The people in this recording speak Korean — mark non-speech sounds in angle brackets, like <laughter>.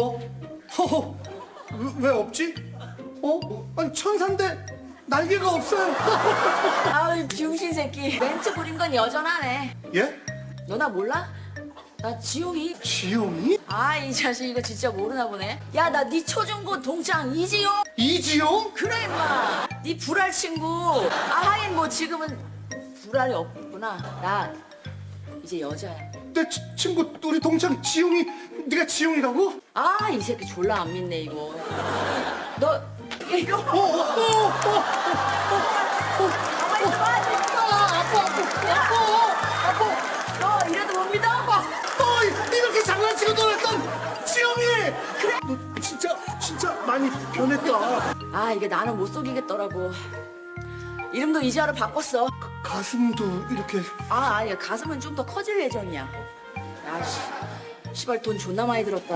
어? 허허 왜, 왜 없지? 어? 아니 천사인데 날개가 없어요 <laughs> 아유 병신 새끼 멘트 부린 건 여전하네 예? 너 나 몰라? 나 지용이 지용이? 아 이 자식 이거 진짜 모르나 보네 야 나 네 초중고 동창 이지용 이지용? 그래 임마 네 불알 친구 아 하긴 뭐 지금은 불알이 없구나 나 이제 여자야 내 치- 친구 우리 동창 지용이 네가 지용이라고? 아 이 새끼 졸라 안 믿네 이거 너 이거 어, 어, 어, 어. 가만히 있어봐 아, 아파 아파 아파 너 이래도 못 믿어? 어, 이렇게 장난치고 놀았던 지용이 그래 너 진짜 진짜 많이 변했다 아 이게 나는 못 속이겠더라고 이름도 이지아로 바꿨어 가슴도 이렇게 아 아니야 가슴은 좀 더 커질 예정이야 야씨 시발 돈 존나 많이 들었다